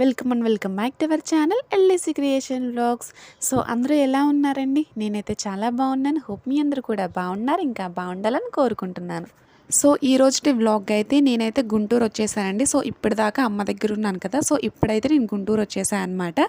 Welcome and welcome back to our channel L A C creation vlogs. So అందరూ ఎలా ఉన్నారండి? నేనైతే చాలా బాగున్నాను. హోప్ మీ అందరూ కూడా బాగున్నారు ఇంకా బాగుండాలని కోరుకుంటున్నాను. సో ఈ రోజుటి వ్లాగ్ అయితే నేనైతే గుంటూరు వచ్చేసానండి. సో ఇప్పటిదాకా అమ్మ దగ్గర ఉన్నాను కదా సో ఇప్పుడైతే నేను గుంటూరు వచ్చేసాను అనమాట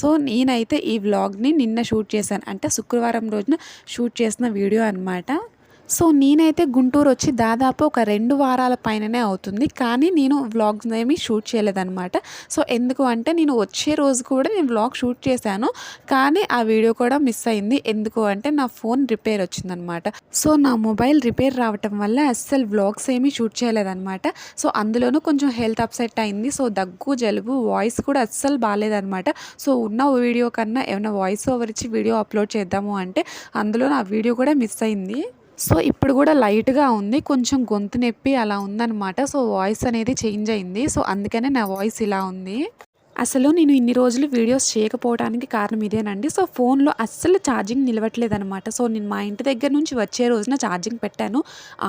సో నేనైతే ఈ వ్లాగ్ని నిన్న షూట్ చేశాను. అంటే శుక్రవారం రోజున షూట్ చేసిన వీడియో అనమాట సో నేనైతే గుంటూరు వచ్చి దాదాపు ఒక రెండు వారాల పైననే అవుతుంది. కానీ నేను వ్లాగ్స్ ఏమి షూట్ చేయలేదన్నమాట. సో ఎందుకు అంటే నేను వచ్చే రోజు కూడా నేను వ్లాగ్ షూట్ చేశాను. కానీ ఆ వీడియో కూడా మిస్ అయింది. ఎందుకు అంటే నా ఫోన్ రిపేర్ వచ్చిందనమాట సో నా మొబైల్ రిపేర్ రావటం వల్ల అస్సలు వ్లాగ్స్ ఏమీ షూట్ చేయలేదన్నమాట. సో అందులోనూ కొంచెం హెల్త్ అప్సెట్ అయింది. సో దగ్గు జలుబు వాయిస్ కూడా అస్సలు బాగాలేదనమాట సో ఉన్న వీడియో కన్నా ఏమైనా వాయిస్ ఓవర్ ఇచ్చి వీడియో అప్లోడ్ చేద్దాము అంటే అందులో నా వీడియో కూడా మిస్ అయింది. సో ఇప్పుడు కూడా లైట్గా ఉంది. కొంచెం గొంతు నొప్పి అలా ఉందన్నమాట. సో వాయిస్ అనేది చేంజ్ అయింది. సో అందుకనే నా వాయిస్ ఇలా ఉంది. అసలు నేను ఇన్ని రోజులు వీడియోస్ చేయకపోవడానికి కారణం ఇదేనండి. సో ఫోన్లో అస్సలు ఛార్జింగ్ నిలవట్లేదనమాట సో నేను మా ఇంటి దగ్గర నుంచి వచ్చే రోజున ఛార్జింగ్ పెట్టాను.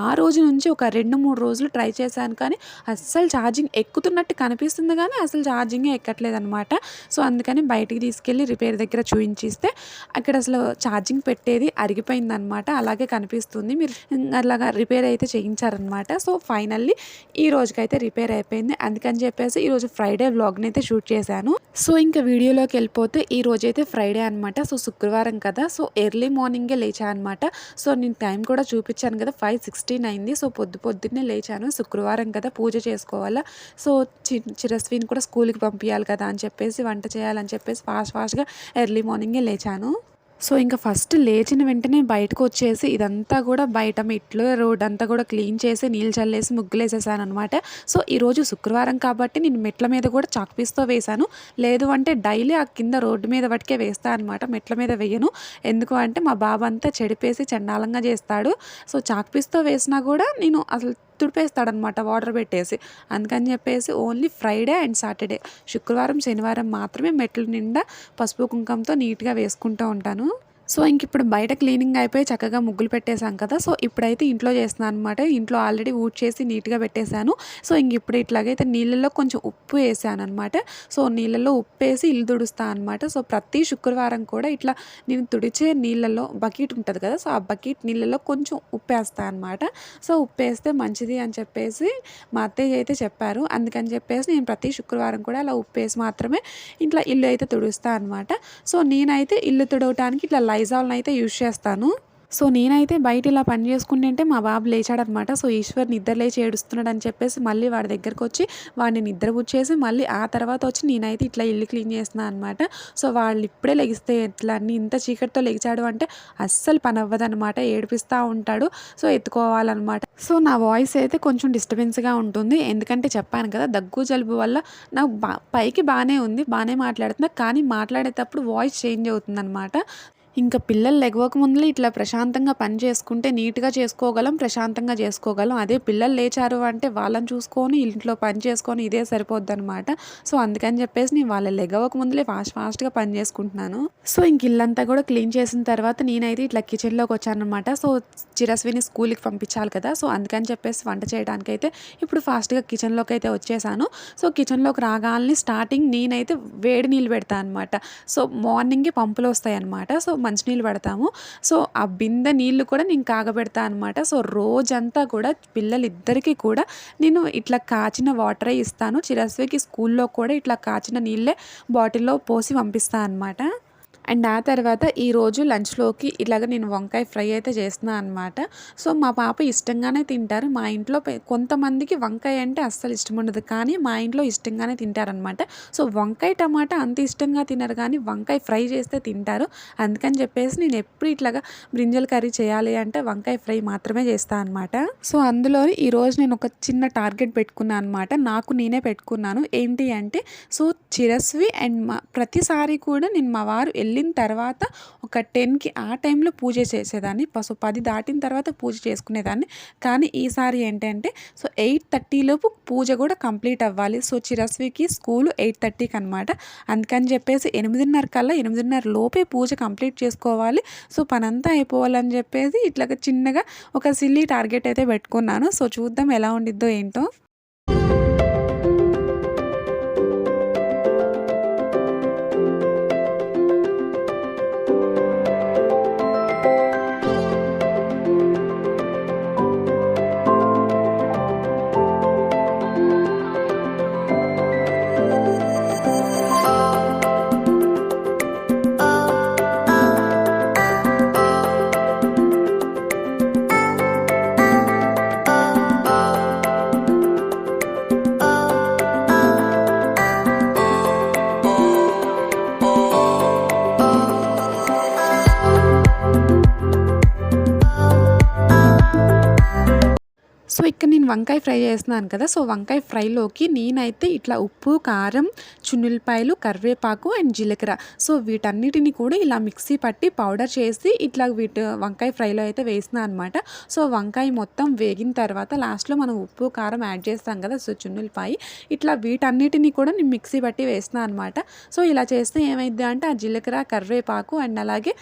ఆ రోజు నుంచి ఒక రెండు మూడు రోజులు ట్రై చేశాను కానీ అస్సలు ఛార్జింగ్ ఎక్కుతున్నట్టు కనిపిస్తుంది కానీ అసలు ఛార్జింగే ఎక్కట్లేదనమాట సో అందుకని బయటికి తీసుకెళ్ళి రిపేర్ దగ్గర చూయించిస్తే అక్కడ అసలు ఛార్జింగ్ పెట్టేది అరిగిపోయిందనమాట అలాగే కనిపిస్తుంది. మీరు అలాగా రిపేర్ అయితే చేయించారనమాట సో ఫైనల్లీ ఈ రోజుకైతే రిపేర్ అయిపోయింది. అందుకని చెప్పేసి ఈరోజు ఫ్రైడే వ్లాగ్ని అయితే షూట్ చేశాను. సో ఇంకా వీడియోలోకి వెళ్ళిపోతే ఈ రోజైతే ఫ్రైడే అనమాట సో శుక్రవారం కదా. సో ఎర్లీ మార్నింగే లేచా అనమాట సో నేను టైం కూడా చూపించాను కదా. ఫైవ్ సిక్స్టీన్ అయింది. సో పొద్దు పొద్దున్నే లేచాను. శుక్రవారం కదా పూజ చేసుకోవాలా. సో చి చిరస్విని కూడా స్కూల్కి పంపించాలి కదా అని చెప్పేసి వంట చేయాలని చెప్పేసి ఫాస్ట్ ఫాస్ట్గా ఎర్లీ మార్నింగే లేచాను. సో ఇంకా ఫస్ట్ లేచిన వెంటనే బయటకు వచ్చేసి ఇదంతా కూడా బయట మెట్లు రోడ్ అంతా కూడా క్లీన్ చేసి నీళ్ళు చల్లేసి ముగ్గులేసేసాను అనమాట సో ఈరోజు శుక్రవారం కాబట్టి నేను మెట్ల మీద కూడా చాక్పీస్తో వేశాను. లేదు అంటే డైలీ ఆ కింద రోడ్డు మీద పట్టుకే వేస్తాను అనమాట మెట్ల మీద వేయను. ఎందుకు అంటే మా బాబు అంతా చెడిపేసి చండాలంగా చేస్తాడు. సో చాక్పీస్తో వేసినా కూడా నేను అసలు తుడిపేస్తాడనమాట వాటర్ పెట్టేసి. అందుకని చెప్పేసి ఓన్లీ ఫ్రైడే అండ్ సాటర్డే. శుక్రవారం శనివారం మాత్రమే మెట్ల నిండా పసుపు కుంకంతో నీట్గా వేసుకుంటూ ఉంటాను. సో ఇంక ఇప్పుడు బయట క్లీనింగ్ అయిపోయి చక్కగా ముగ్గులు పెట్టేశాం కదా సో ఇప్పుడైతే ఇంట్లో చేస్తున్నాను అనమాట ఇంట్లో ఆల్రెడీ ఊడ్ చేసి నీట్గా పెట్టేశాను. సో ఇంక ఇప్పుడు ఇట్లాగైతే నీళ్ళల్లో కొంచెం ఉప్పు వేసాను అనమాట సో నీళ్ళల్లో ఉప్పు వేసి ఇల్లు తుడుస్తాను అనమాట సో ప్రతి శుక్రవారం కూడా ఇట్లా నేను తుడిచే నీళ్ళల్లో బకెట్ ఉంటుంది కదా సో ఆ బకెట్ నీళ్ళల్లో కొంచెం ఉప్పు వేస్తాను అనమాట సో ఉప్పు వేస్తే మంచిది అని చెప్పేసి మా అత్తయ్య అయితే చెప్పారు. అందుకని చెప్పేసి నేను ప్రతి శుక్రవారం కూడా అలా ఉప్పు వేసి మాత్రమే ఇట్లా ఇల్లు అయితే తుడుస్తాను అనమాట సో నేనైతే ఇల్లు తుడవటానికి ఇట్లా లైజాల్ని అయితే యూజ్ చేస్తాను. సో నేనైతే బయట ఇలా పని చేసుకుంటుంటే మా బాబు లేచాడనమాట. సో ఈశ్వర్ నిద్ర లేచి ఏడుస్తున్నాడు అని చెప్పేసి మళ్ళీ వాడి దగ్గరకు వచ్చి వాడిని నిద్ర పుచ్చేసి మళ్ళీ ఆ తర్వాత వచ్చి నేనైతే ఇట్లా ఇల్లు క్లీన్ చేస్తున్నాను అనమాట. సో వాళ్ళు ఇప్పుడే లెగిస్తే ఎట్లా అన్ని ఇంత చీకటితో లెగిచాడు అంటే అస్సలు పని అవ్వదనమాట. ఏడిపిస్తూ ఉంటాడు. సో ఎత్తుకోవాలన్నమాట సో నా వాయిస్ అయితే కొంచెం డిస్టర్బెన్స్గా ఉంటుంది. ఎందుకంటే చెప్పాను కదా దగ్గు జలుబు వల్ల నాకు పైకి బాగానే ఉంది. బాగానే మాట్లాడుతున్నా. కానీ మాట్లాడేటప్పుడు వాయిస్ చేంజ్ అవుతుందన్నమాట ఇంకా పిల్లలు లెగవక ముందులే ఇట్లా ప్రశాంతంగా పని చేసుకుంటే నీట్గా చేసుకోగలం ప్రశాంతంగా చేసుకోగలం. అదే పిల్లలు లేచారు అంటే వాళ్ళని చూసుకొని ఇంట్లో పని చేసుకొని ఇదే సరిపోద్ది అనమాట సో అందుకని చెప్పేసి నేను వాళ్ళ లెగవక ముందులే ఫాస్ట్ ఫాస్ట్గా పని చేసుకుంటున్నాను. సో ఇంక ఇల్లంతా కూడా క్లీన్ చేసిన తర్వాత నేనైతే ఇట్లా కిచెన్లోకి వచ్చానమాట సో చిరస్విని స్కూల్కి పంపించాలి కదా. సో అందుకని చెప్పేసి వంట చేయడానికి అయితే ఇప్పుడు ఫాస్ట్గా కిచెన్లోకి అయితే వచ్చేసాను. సో కిచెన్లోకి రాగాలని స్టార్టింగ్ నేనైతే వేడి నీళ్ళు పెడతాను అనమాట సో మార్నింగే పంపులు వస్తాయి అనమాట సో మంచినీళ్ళు పెడతాము. సో ఆ బిందె నీళ్ళు కూడా నేను కాగబెడతా అనమాట సో రోజంతా కూడా పిల్లలిద్దరికీ కూడా నేను ఇట్లా కాచిన వాటరే ఇస్తాను. చిరస్వికి స్కూల్లో కూడా ఇట్లా కాచిన నీళ్ళే బాటిల్లో పోసి పంపిస్తాను అనమాట అండ్ ఆ తర్వాత ఈరోజు లంచ్లోకి ఇలాగ నేను వంకాయ ఫ్రై అయితే చేస్తున్నాను అనమాట సో మా పాప ఇష్టంగానే తింటారు. మా ఇంట్లో కొంతమందికి వంకాయ అంటే అస్సలు ఇష్టం ఉండదు. కానీ మా ఇంట్లో ఇష్టంగానే తింటారనమాట సో వంకాయ టమాటా అంత ఇష్టంగా తినరు కానీ వంకాయ ఫ్రై చేస్తే తింటారు. అందుకని చెప్పేసి నేను ఎప్పుడు ఇట్లాగా బ్రింజల్ కర్రీ చేయాలి అంటే వంకాయ ఫ్రై మాత్రమే చేస్తాను అనమాట సో అందులో ఈరోజు నేను ఒక చిన్న టార్గెట్ పెట్టుకున్నాను అనమాట నాకు నేనే పెట్టుకున్నాను. ఏంటి అంటే సో చిరస్వి అండ్ మా ప్రతిసారి కూడా నేను మా వారు వెళ్ళి వెళ్ళిన తర్వాత ఒక టెన్కి ఆ టైంలో పూజ చేసేదాన్ని. సో పది దాటిన తర్వాత పూజ చేసుకునేదాన్ని. కానీ ఈసారి ఏంటంటే సో ఎయిట్ థర్టీలోపు పూజ కూడా కంప్లీట్ అవ్వాలి. సో చిరస్వికి స్కూల్ ఎయిట్ థర్టీకి అనమాట అందుకని చెప్పేసి ఎనిమిదిన్నర కల్లా ఎనిమిదిన్నర లోపే పూజ కంప్లీట్ చేసుకోవాలి. సో పనంతా అయిపోవాలని చెప్పేసి ఇట్లా చిన్నగా ఒక సిల్లీ టార్గెట్ అయితే పెట్టుకున్నాను. సో చూద్దాం ఎలా ఉండిద్దో ఏంటో. సో ఇక్కడ నేను వంకాయ ఫ్రై చేస్తున్నాను కదా సో వంకాయ ఫ్రైలోకి నేనైతే ఇట్లా ఉప్పు కారం చున్నులపాయలు కరివేపాకు అండ్ జీలకర్ర. సో వీటన్నిటిని కూడా ఇలా మిక్సీ పట్టి పౌడర్ చేసి ఇట్లా వీటి వంకాయ ఫ్రైలో అయితే వేసిన అనమాట సో వంకాయ మొత్తం వేగిన తర్వాత లాస్ట్లో మనం ఉప్పు కారం యాడ్ చేస్తాం కదా సో చున్నులపాయ ఇట్లా వీటన్నిటిని కూడా నేను మిక్సీ పట్టి వేసిన అనమాట సో ఇలా చేస్తే ఏమైంది అంటే ఆ జీలకర్ర కరివేపాకు అండ్ అలాగే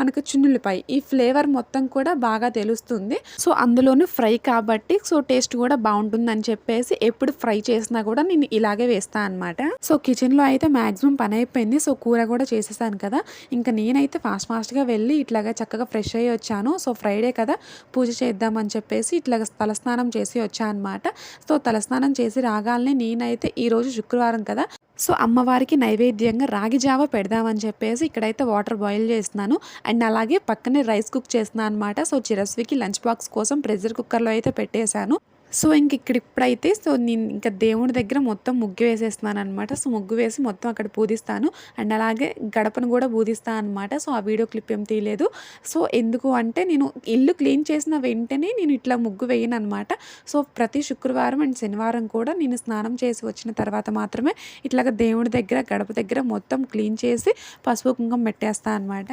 మనకు చున్నులపాయ ఈ ఫ్లేవర్ మొత్తం కూడా బాగా తెలుస్తుంది. సో అందులోనూ ఫ్రై కాబట్టి సో టేస్ట్ కూడా బాగుంటుందని చెప్పేసి ఎప్పుడు ఫ్రై చేసినా కూడా నేను ఇలాగే వేస్తాను అనమాట సో కిచెన్లో అయితే మ్యాక్సిమం పని అయిపోయింది. సో కూర కూడా చేసేసాను కదా. ఇంకా నేనైతే ఫాస్ట్ ఫాస్ట్గా వెళ్ళి ఇట్లాగా చక్కగా ఫ్రెష్ అయ్యి వచ్చాను. సో ఫ్రైడే కదా పూజ చేద్దామని చెప్పేసి ఇట్లాగ తలస్నానం చేసి వచ్చాను అనమాట సో తలస్నానం చేసి రాగాలని నేనైతే ఈరోజు శుక్రవారం కదా సో అమ్మవారికి నైవేద్యంగా రాగి జావ పెడదామని చెప్పేసి ఇక్కడైతే వాటర్ బాయిల్ చేస్తున్నాను. అండ్ అలాగే పక్కనే రైస్ కుక్ చేస్తున్నాను అనమాట సో చిరస్వికి లంచ్ బాక్స్ కోసం ప్రెషర్ కుక్కర్లో అయితే పెట్టేశాను. సో ఇంక ఇక్కడ ఇప్పుడైతే సో నేను ఇంకా దేవుడి దగ్గర మొత్తం ముగ్గు వేసేస్తున్నాను అనమాట సో ముగ్గు వేసి మొత్తం అక్కడ పూజిస్తాను. అండ్ అలాగే గడపను కూడా పూజిస్తాను అనమాట సో ఆ వీడియో క్లిప్ ఏం తీయలేదు. సో ఎందుకు అంటే నేను ఇల్లు క్లీన్ చేసిన వెంటనే నేను ఇట్లా ముగ్గు వేయను అనమాట సో ప్రతి శుక్రవారం అండ్ శనివారం కూడా నేను స్నానం చేసి వచ్చిన తర్వాత మాత్రమే ఇట్లాగ దేవుడి దగ్గర గడప దగ్గర మొత్తం క్లీన్ చేసి పసుపు కుంకం పెట్టేస్తాను అనమాట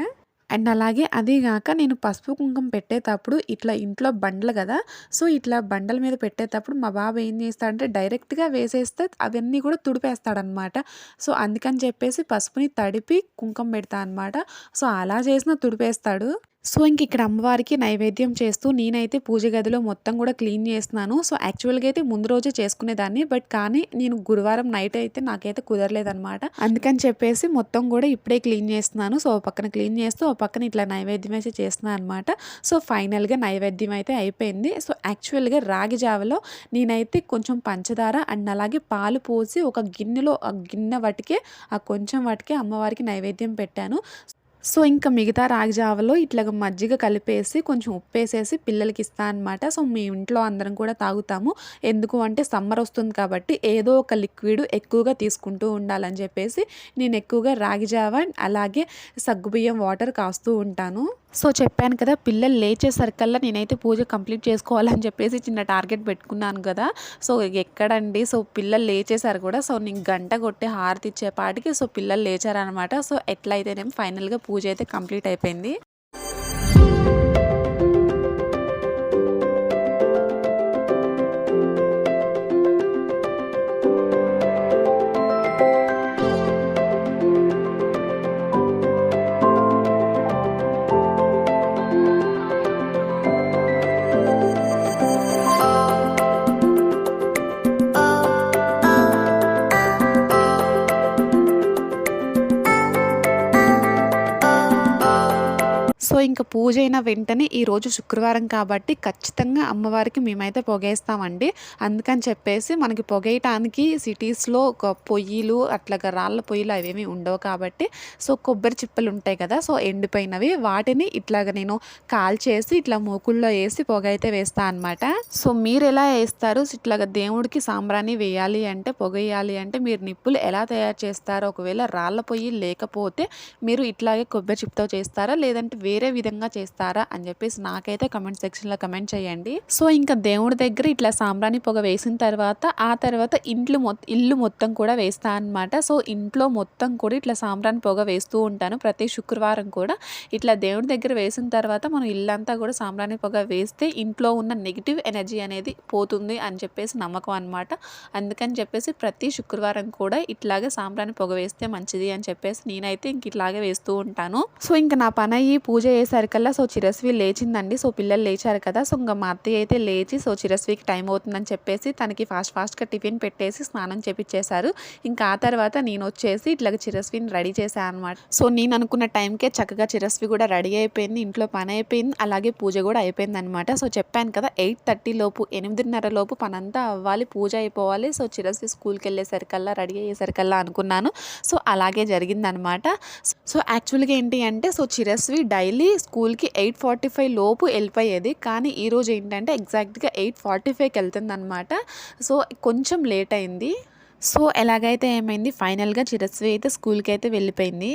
అండ్ అలాగే అదే గాక నేను పసుపు కుంకుమ పెట్టేటప్పుడు ఇట్లా ఇంట్లో బండలు కదా సో ఇట్లా బండల మీద పెట్టేటప్పుడు మా బాబు ఏం చేస్తాడంటే డైరెక్ట్గా వేసేస్తే అవన్నీ కూడా తుడిపేస్తాడనమాట. సో అందుకని చెప్పేసి పసుపుని తడిపి కుంకుమ పెడతా అనమాట సో అలా చేసినా తుడిపేస్తాడు. సో ఇంక ఇక్కడ అమ్మవారికి నైవేద్యం చేస్తూ నేనైతే పూజ గదిలో మొత్తం కూడా క్లీన్ చేస్తున్నాను. సో యాక్చువల్గా అయితే ముందు రోజే చేసుకునేదాన్ని. బట్ కానీ నేను గురువారం నైట్ అయితే నాకైతే కుదరలేదనమాట అందుకని చెప్పేసి మొత్తం కూడా ఇప్పుడే క్లీన్ చేస్తున్నాను. సో ఓ పక్కన క్లీన్ చేస్తూ ఓ పక్కన ఇట్లా నైవేద్యం అయితే చేస్తున్నాను అనమాట సో ఫైనల్గా నైవేద్యం అయితే అయిపోయింది. సో యాక్చువల్గా రాగి జావలో నేనైతే కొంచెం పంచదార అండ్ అలాగే పాలు పోసి ఒక గిన్నెలో ఆ గిన్నె వాటికే ఆ కొంచెం వాటికే అమ్మవారికి నైవేద్యం పెట్టాను. సో ఇంకా మిగతా రాగి జావలో ఇట్లాగ మజ్జిగ కలిపేసి కొంచెం ఉప్పేసేసి పిల్లలకి ఇస్తా అనమాట సో మీ ఇంట్లో అందరం కూడా తాగుతాము. ఎందుకు అంటే సమ్మర్ వస్తుంది కాబట్టి ఏదో ఒక లిక్విడ్ ఎక్కువగా తీసుకుంటూ ఉండాలని చెప్పేసి నేను ఎక్కువగా రాగి జావ అలాగే సగ్గుబియ్యం వాటర్ కాస్తూ ఉంటాను. సో చెప్పాను కదా పిల్లలు లేచేసరికల్లా నేనైతే పూజ కంప్లీట్ చేసుకోవాలని చెప్పేసి చిన్న టార్గెట్ పెట్టుకున్నాను కదా. సో ఎక్కడండి? సో పిల్లలు లేచేసారు కూడా సో నేను గంట కొట్టి హారతి ఇచ్చేపాటికి సో పిల్లలు లేచారనమాట సో ఎట్లయితేనేమి ఫైనల్గా పూజ అయితే కంప్లీట్ అయిపోయింది. ఇంకా పూజ అయిన వెంటనే ఈరోజు శుక్రవారం కాబట్టి ఖచ్చితంగా అమ్మవారికి మేమైతే పొగేస్తామండి. అందుకని చెప్పేసి మనకి పొగేయటానికి సిటీస్లో ఒక పొయ్యిలు అట్లాగా రాళ్ళ పొయ్యిలు అవేమి ఉండవు కాబట్టి సో కొబ్బరి చిప్పలు ఉంటాయి కదా సో ఎండిపోయినవి వాటిని ఇట్లాగ నేను కాల్చేసి ఇట్లా మూకుల్లో వేసి పొగ అయితే వేస్తా అనమాట సో మీరు ఎలా వేస్తారు? ఇట్లాగ దేవుడికి సాంబ్రాణి వేయాలి అంటే పొగ వేయాలి అంటే మీరు నిప్పులు ఎలా తయారు చేస్తారో? ఒకవేళ రాళ్ళ పొయ్యి లేకపోతే మీరు ఇట్లాగే కొబ్బరి చిప్పతో చేస్తారా? లేదంటే వేరే విధంగా చేస్తారా అని చెప్పేసి నాకైతే కమెంట్ సెక్షన్లో కమెంట్ చేయండి. సో ఇంకా దేవుడి దగ్గర ఇట్లా సాంబ్రాణి పొగ వేసిన తర్వాత ఆ తర్వాత ఇంట్లో మొత్తం ఇల్లు మొత్తం కూడా వేస్తా అనమాట సో ఇంట్లో మొత్తం కూడా ఇట్లా సాంబ్రాణి పొగ వేస్తూ ఉంటాను. ప్రతి శుక్రవారం కూడా ఇట్లా దేవుడి దగ్గర వేసిన తర్వాత మనం ఇల్లంతా కూడా సాంబ్రాణి పొగ వేస్తే ఇంట్లో ఉన్న నెగిటివ్ ఎనర్జీ అనేది పోతుంది అని చెప్పేసి నమ్మకం అనమాట అందుకని చెప్పేసి ప్రతి శుక్రవారం కూడా ఇట్లాగే సాంబ్రాణి పొగ వేస్తే మంచిది అని చెప్పేసి నేనైతే ఇంక ఇట్లాగే వేస్తూ ఉంటాను. సో ఇంకా నా పని అయ్యి పూజ చేసి వచ్చేసరికల్లా సో చిరస్వి లేచిందండి. సో పిల్లలు లేచారు కదా సో ఇంకా మా అత్తయ్య అయితే లేచి సో చిరస్వికి టైం అవుతుందని చెప్పేసి తనకి ఫాస్ట్ ఫాస్ట్గా టిఫిన్ పెట్టేసి స్నానం చేపించేశారు ఇంకా ఆ తర్వాత నేను వచ్చేసి ఇట్లా చిరస్విని రెడీ చేశాను అనమాట సో నేను అనుకున్న టైంకే చక్కగా చిరస్వి కూడా రెడీ అయిపోయింది ఇంట్లో పని అయిపోయింది అలాగే పూజ కూడా అయిపోయింది అనమాట సో చెప్పాను కదా ఎయిట్ థర్టీ లోపు ఎనిమిదిన్నర లోపు పనంతా అవ్వాలి పూజ అయిపోవాలి. సో చిరస్వి స్కూల్కి వెళ్ళేసరికల్లా రెడీ అయ్యేసరికల్లా అనుకున్నాను. సో అలాగే జరిగిందనమాట సో యాక్చువల్గా ఏంటి అంటే సో చిరస్వి డైలీ స్కూల్కి ఎయిట్ ఫార్టీ ఫైవ్ లోపు వెళ్ళిపోయేది. కానీ ఈరోజు ఏంటంటే ఎగ్జాక్ట్గా ఎయిట్ ఫార్టీ ఫైవ్కి వెళ్తుంది అనమాట సో కొంచెం లేట్ అయింది. సో ఎలాగైతే ఏమైంది? ఫైనల్గా చిరస్వి అయితే స్కూల్కి అయితే వెళ్ళిపోయింది.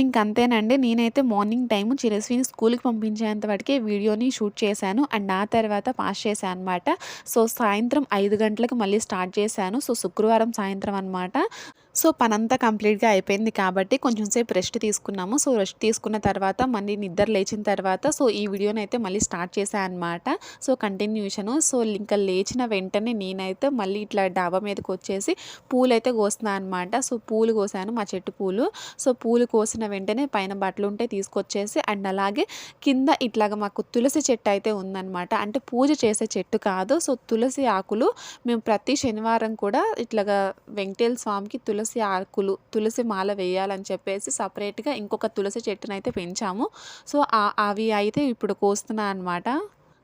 సో అంతేనండి నేనైతే మార్నింగ్ టైము చిరస్విని స్కూల్కి పంపించేంత వరకే వీడియోని షూట్ చేశాను. అండ్ ఆ తర్వాత పాస్ చేశాను అనమాట సో సాయంత్రం ఐదు గంటలకు మళ్ళీ స్టార్ట్ చేశాను. సో శుక్రవారం సాయంత్రం అనమాట సో పనంతా కంప్లీట్గా అయిపోయింది కాబట్టి కొంచెం సేపు రెస్ట్ తీసుకున్నాము. సో రెస్ట్ తీసుకున్న తర్వాత మళ్ళీ నిద్ర లేచిన తర్వాత సో ఈ వీడియోని అయితే మళ్ళీ స్టార్ట్ చేశాను అనమాట సో కంటిన్యూషను. సో ఇంకా లేచిన వెంటనే నేనైతే మళ్ళీ ఇట్లా డాబా మీదకి వచ్చేసి పూలు అయితే కోస్తున్నా అనమాట సో పూలు కోసాను మా చెట్టు పూలు. సో పూలు కోసిన వెంటనే పైన బట్టలు ఉంటే తీసుకొచ్చేసి అండ్ అలాగే కింద ఇట్లాగ మాకు తులసి చెట్టు అయితే ఉందన్నమాట. అంటే పూజ చేసే చెట్టు కాదు. సో తులసి ఆకులు మేము ప్రతి శనివారం కూడా ఇట్లాగా వెంకటేశ్వర స్వామికి తులసి ఆకులు తులసి మాల వేయాలని చెప్పేసి సపరేట్గా ఇంకొక తులసి చెట్టునైతే పెంచాము. సో అవి అయితే ఇప్పుడు కోస్తున్నా అనమాట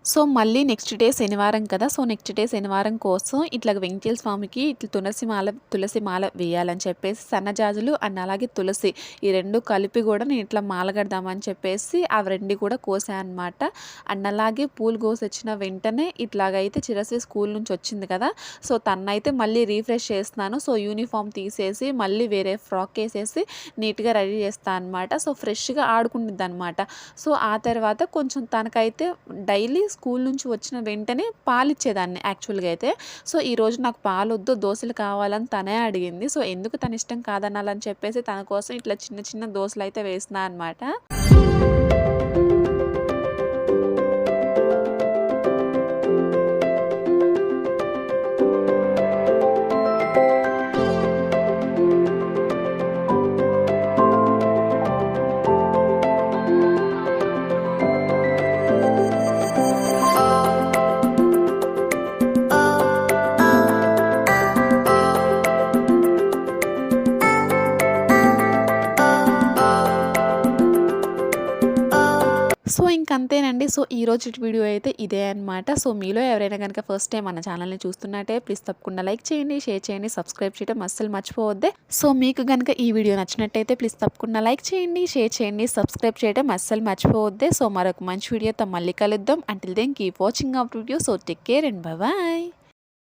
సో మళ్ళీ నెక్స్ట్ డే శనివారం కదా సో నెక్స్ట్ డే శనివారం కోసం ఇట్లా వెంకటేశ్వర స్వామికి ఇట్లా తులసి మాల తులసి మాల వేయాలని చెప్పేసి సన్నజాజులు అండ్ అలాగే తులసి ఈ రెండు కలిపి కూడా నేను ఇట్లా మాల కడదామని చెప్పేసి ఆ రెండు కూడా కోసాను అనమాట అండ్ అలాగే పూలు కోసి వచ్చిన వెంటనే ఇట్లాగైతే చిరసి స్కూల్ నుంచి వచ్చింది కదా సో తన్నైతే మళ్ళీ రీఫ్రెష్ చేస్తున్నాను. సో యూనిఫామ్ తీసేసి మళ్ళీ వేరే ఫ్రాక్ వేసేసి నీట్గా రెడీ చేస్తాను అనమాట సో ఫ్రెష్గా ఆడుకుంటుంది అనమాట సో ఆ తర్వాత కొంచెం తనకైతే డైలీ స్కూల్ నుంచి వచ్చిన వెంటనే పాలు ఇచ్చేదాన్ని యాక్చువల్గా అయితే. సో ఈరోజు నాకు పాలు వద్దు దోశలు కావాలని తనే అడిగింది. సో ఎందుకు తన ఇష్టం కాదనాలని చెప్పేసి తన కోసం ఇట్లా చిన్న చిన్న దోశలు అయితే వేసిన అనమాట ఇంకంతేనండి సో ఈ రోజు వీడియో అయితే ఇదే అనమాట సో మీలో ఎవరైనా కనుక ఫస్ట్ టైం మన ఛానల్ని చూస్తున్నట్టే ప్లీజ్ తప్పకుండా లైక్ చేయండి షేర్ చేయండి సబ్స్క్రైబ్ చేయడం అస్సలు మర్చిపోవద్దే. సో మీకు కనుక ఈ వీడియో నచ్చినట్టయితే ప్లీజ్ తప్పకుండా లైక్ చేయండి షేర్ చేయండి సబ్స్క్రైబ్ చేయడం అస్సలు మర్చిపోవద్దే. సో మరొక మంచి వీడియోతో మళ్ళీ కలుద్దాం. Until then keep watching our video so take care and bye